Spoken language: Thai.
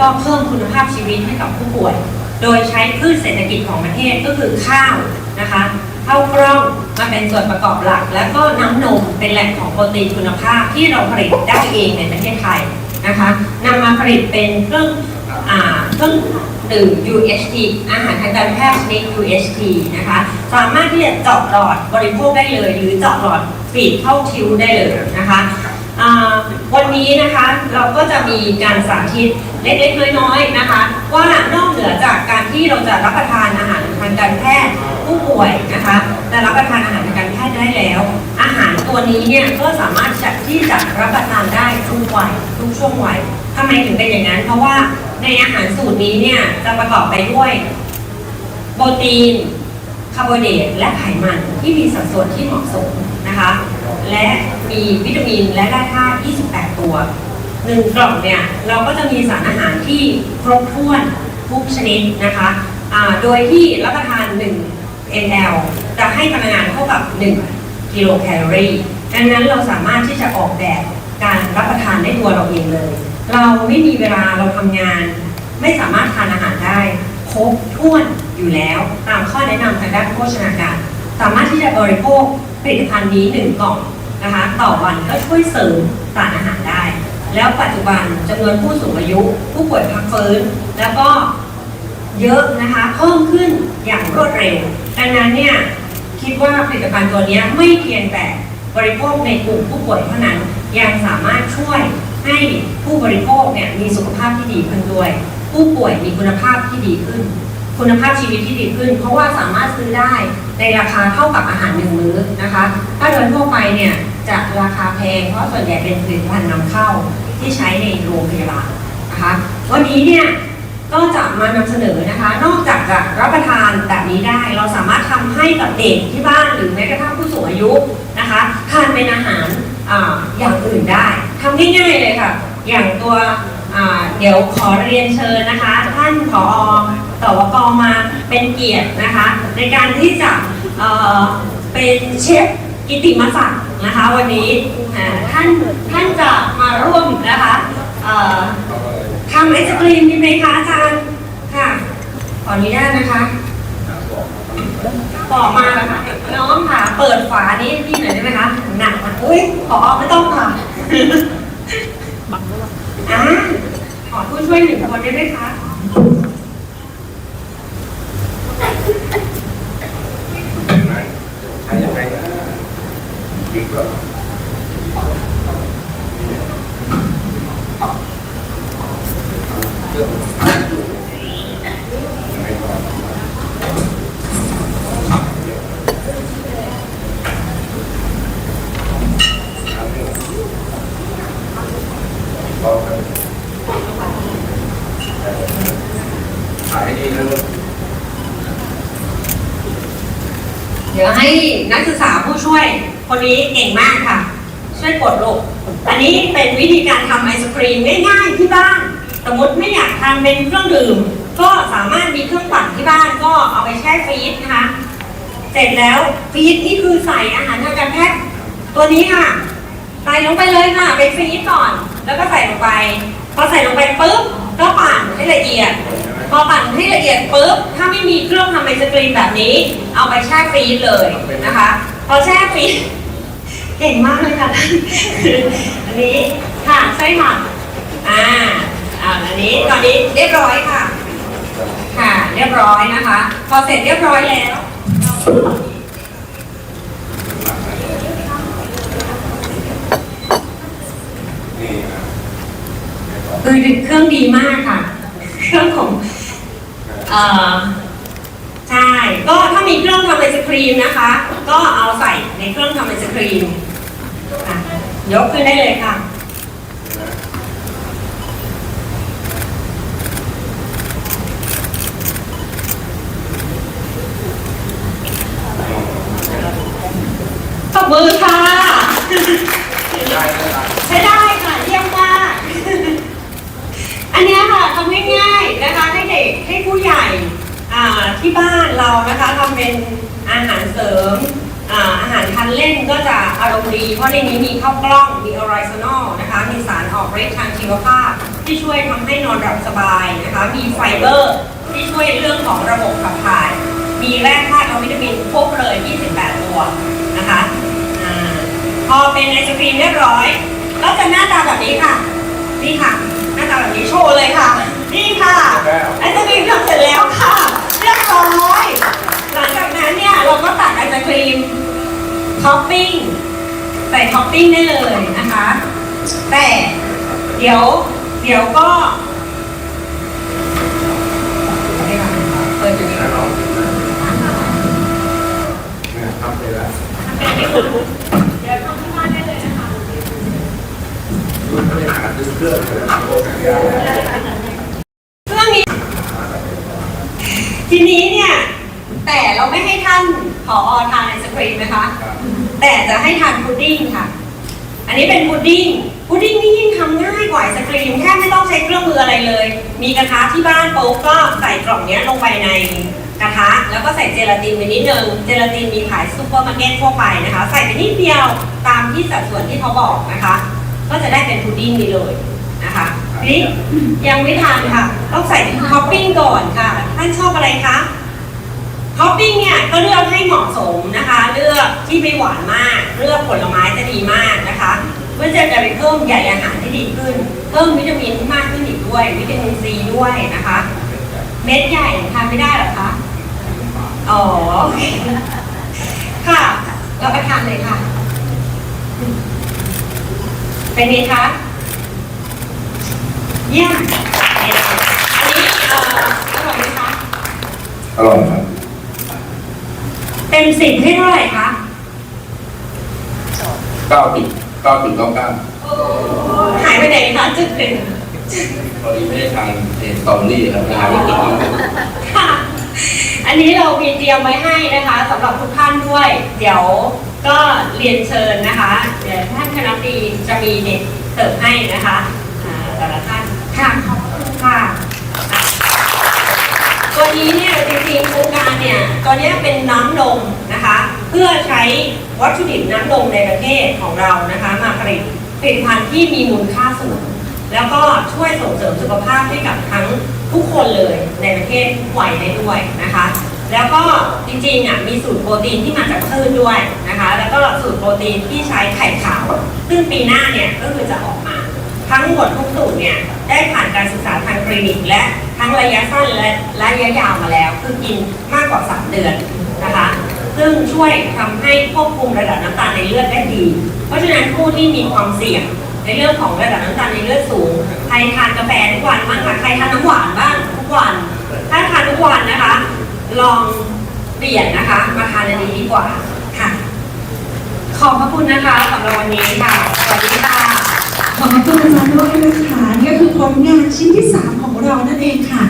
ก็เพิ่มคุณภาพชีวิตให้กับผู้ป่วย โดยใช้พืชเศรษฐกิจของประเทศก็คือข้าวนะคะข้าวกล้องมาเป็นส่วนประกอบหลัก แล้วก็น้ำนมเป็นแหล่งของโปรตีนคุณภาพที่เราผลิตได้เองในประเทศไทยนะคะนำมาผลิตเป็นเครื่องเครื่องดื่ม UHT อาหารทางการแพทย์ชนิด UHT นะคะ สามารถที่จะเจาะหลอดบริโภคได้เลย หรือเจาะหลอดฟีดเข้าคิ้วได้เลยนะคะวันนี้นะคะเราก็จะมีการสาธิต เล็กๆน้อยๆนะคะ ว่านอกเหนือจากการที่เราจะรับประทานอาหารทางการแพทย์ผู้ป่วยนะคะจะรับประทานอาหารทางการแพทย์ได้แล้ว อาหารตัวนี้เนี่ยก็สามารถจะที่จะรับประทานได้ทุกวัยทุกช่วงวัยทำไมถึงเป็นอย่างนั้น เพราะว่าในอาหารสูตรนี้เนี่ยจะประกอบไปด้วยโปรตีนคาร์โบไฮเดรตและไขมันที่มีสัดส่วนที่เหมาะสมนะคะ และมีวิตามินและแร่ธาตุ 28 ตัว หนึ่งกล่องเนี่ยเราก็จะมีสารอาหารที่ครบถ้วนทุกชนิดนะคะโดยที่รับประทาน 1 ml จะให้พลังงานเท่ากับ 1 กิโลแคลอรี่ดังนั้นเราสามารถที่จะออกแบบการรับประทานได้ตัวเราเองเลย เราไม่มีเวลาเราทำงาน ไม่สามารถทานอาหารได้ครบถ้วนอยู่แล้ว ตามข้อแนะนำทางด้านโภชนาการ สามารถที่จะบริโภคผลิตภัณฑ์นี้หนึ่งกล่องนะคะ ต่อวันก็ช่วยเสริมสารอาหารได้ แล้วปัจจุบันจำนวนผู้สูงอายุ ผู้ป่วยพักฟื้น แล้วก็เยอะนะคะเพิ่มขึ้นอย่างรวดเร็ว ดังนั้นเนี่ยคิดว่าผลิตภัณฑ์ตัวนี้ไม่เพียงแต่บริโภคในกลุ่มผู้ป่วยเท่านั้น ยังสามารถช่วยให้ผู้บริโภคเนี่ยมีสุขภาพที่ดีขึ้นด้วย ผู้ป่วยมีคุณภาพที่ดีขึ้น คุณภาพชีวิตที่ดีขึ้น เพราะว่าสามารถซื้อได้ในราคาเท่ากับอาหารหนึ่งมื้อนะคะ ถ้าโดยทั่วไปเนี่ยจะราคาแพงเพราะส่วนใหญ่เป็นผลิตภัณฑ์นำเข้าที่ใช้ในโรงพยาบาลนะคะวันนี้เนี่ยก็จะมานำเสนอนะคะ นอกจากจะรับประทานแบบนี้ได้ เราสามารถทำให้กับเด็กที่บ้านหรือแม้กระทั่งผู้สูงอายุนะคะทานเป็นอาหารอาอย่างอื่นได้ทำง่ายๆเลยค่ะ อย่างตัวอ่าเดี๋ยวขอเรียนเชิญนะคะ ท่านผอ สวกมาเป็นเกียรตินะคะ ในการที่จะเเป็นเชฟกิติมศักดิ์นะคะวันนี้ท่านท่านจะมาร่วมนะคะทำไอศกรีมดีไหมคะอาจารย์ค่ะขออนุญาตนะคะบอมาน้องค่ะ เปิดฝานี้พี่หน่อยได้ไหมคะหนักมันอุ้ยขอไม่ต้องค่ะอ่าขอผู้ช่วยหนึ่งคนได้ไหมคะ ใครยังไงอีกก็เรื่องขายดีนะลูก เดี๋ยวให้ นักศึกษาผู้ช่วยคนนี้เก่งมากค่ะ ช่วยกดลูกอันนี้เป็นวิธีการทำไอศครีมง่ายๆที่บ้าน สมมติไม่อยากทำเป็นเครื่องดื่ม ก็สามารถมีเครื่องปั่นที่บ้านก็เอาไปแช่ฟรีซนะคะ เสร็จแล้วฟรีซนี่คือใส่อาหารทางการแพทย์ตัวนี้ค่ะ ใส่ลงไปเลยค่ะไปฟรีซก่อน แล้วก็ใส่ลงไป พอใส่ลงไปปุ๊บก็ปั่นให้ละเอียด พอปั่นให้ละเอียดปุ๊บ ถ้าไม่มีเครื่องทำไอศกรีมแบบนี้ เอาไปแช่ฟรีซเลยนะคะ พอแช่ฟรีซเก่งมากเลยค่ะอันนี้ค่ะใช่ค่ะอ่าอ่าอันนี้ตอนนี้เรียบร้อยค่ะ ค่ะ เรียบร้อยนะคะ พอเสร็จเรียบร้อยแล้วนี่นะคือเครื่องดีมากค่ะ เครื่องของ เอ่อใช่ ก็ถ้ามีเครื่องทำไอศครีมนะคะ ก็เอาใส่ในเครื่องทำไอศครีมอะยกขึ้นได้เลยค่ะ ตบมือค่ะ ได้นะครับ ใช้ได้ค่ะเยี่ยมมาก อันเนี้ยค่ะทำง่ายๆนะคะให้เด็กให้ผู้ใหญ่อ่าที่บ้า นเรานะคะทำเป็นอาหารเสริมอ่าอาหารทานเล่นก็จะอารมณ์ดี เพราะในนี้มีข้าวกล้อง มีออริซอนอลนะคะ มีสารออกฤทธิ์ทางชีวภาพ ที่ช่วยทำให้นอนหลับสบายนะคะ มีไฟเบอร์ ที่ช่วยเรื่องของระบบขับถ่าย มีแร่ธาตุและวิตามินครบเลย 28 ตัวนะคะอ่าพอเป็นไอศครีมเรียบร้อย ก็จะหน้าตาแบบนี้ค่ะ นี่ค่ะ หน้าตาแบบนี้โชว์เลยค่ะ นี่ค่ะ ไอศครีมทำเสร็จแล้วค่ะ เรียบร้อย หลังจากนั้นเนี่ยเราก็ตักไอศครีมท็อปปิ้งใส่ท็อปปิ้งได้เลยนะคะ แต่เดี๋ยวเดี๋ยวก็เปิดอยู่นี่แล้วเราเนี่ยทำเลยละเดี๋ยวทำที่บ้านได้เลยนะคะรุ่นไม่หาซื้อเครื่องเลยโอ้ยยา เครื่องนี้ ทีนี้เนี่ยแต่เราไม่ให้ท่านผอทานไอศครีมนะคะ แต่จะให้ทานพุดดิ้งค่ะ อันนี้เป็นพุดดิ้งพุดดิ้งนี่ยิ่งทำง่ายกว่าไอศครีมแค่ไม่ต้องใช้เครื่องมืออะไรเลย มีกระทะที่บ้านปุ๊บก็ใส่กล่องเนี้ยลงไปในกระทะแล้วก็ใส่เจลาตินไปนิดนึงเจลาตินมีขายซุปเปอร์มาร์เก็ตทั่วไปนะคะ ใส่ไปนิดเดียวตามที่สัดส่วนที่เขาบอกนะคะ ก็จะได้เป็นพุดดิ้งนี้เลยนะคะ นี้ยังไม่ทานค่ะ ต้องใส่ท็อปปิ้งก่อนค่ะ ท่านชอบอะไรคะท็อปปิ้งเนี่ยก็เลือกให้เหมาะสมนะคะ เลือกที่ไม่หวานมาก เลือกผลไม้จะดีมากนะคะเพื่อจะไปเพิ่มใหญ่อาหารที่ดีขึ้น เพิ่มวิตามินที่มากขึ้นอีกด้วย วิตามินซีด้วยนะคะ เม็ดใหญ่ทานไม่ได้หรอคะอ๋อคค่ะเราไปทานเลยค่ะ เป็นไงคะ เยี่ยมอันนี้เอ่ออร่อยไหมคะ อร่อยครับเต็มสิบให้เท่าไหร่คะเก้าปิดเก้าปิดเก้าเก้าหายไปไหนคะจุดหนึ่งพอดีไม่ได้ทานเอสตรอเบอรี่ครับนะครับค่ะ อันนี้เรามีเตรียมไว้ให้นะคะสำหรับทุกท่านด้วย เดี๋ยวก็เรียนเชิญนะคะ เดี๋ยวท่านคณะบดีจะมีเด็กเสิร์ฟให้นะคะอ่าแต่ละท่าน ค่ะขอบคุณค่ะตัวนี้เนี่ยจริงๆโครงการเนี่ยตัวเนี้เป็นน้ำนมนะคะ เพื่อใช้วัตถุดิบน้ำนมในประเทศของเรานะคะ มาผลิตผลิตภัณฑ์ที่มีมูลค่าสูงแล้วก็ช่วยส่งเสริมสุขภาพให้กับทั้งทุกคนเลยในประเทศทุกวัยได้ด้วยนะคะ แล้วก็จริงๆอะมีสูตรโปรตีนที่มาจากพืชด้วยนะคะ แล้วก็สูตรโปรตีนที่ใช้ไข่ขาว ซึ่งปีหน้าเนี่ยก็คือจะออกมา ทั้งหมดทุกสูตรเนี่ยได้ผ่านการศึกษาทางคลินิกและทั้งระยะสั้นและระยะยาวมาแล้ว คือกินมากกว่า 3 เดือนนะคะ ซึ่งช่วยทำให้ควบคุมระดับน้ำตาลในเลือดได้ดี เพราะฉะนั้นผู้ที่มีความเสี่ยงในเรื่องของระดับน้ำตาลในเลือดสูง ใครทานกาแฟทุกวันบ้างคะใครทานน้ำหวานบ้างทุกวัน ถ้าทานทุกวันนะคะ ลองเปลี่ยนนะคะ มาทานอันนี้ดีกว่าค่ะ ขอบพระคุณนะคะสำหรับวันนี้ค่ะ สวัสดีค่ะ ขอบคุณอาจารย์ด้วยนะคะนี่ก็คือผลงานชิ้นที่ 3 ของเรานั่นเองค่ะ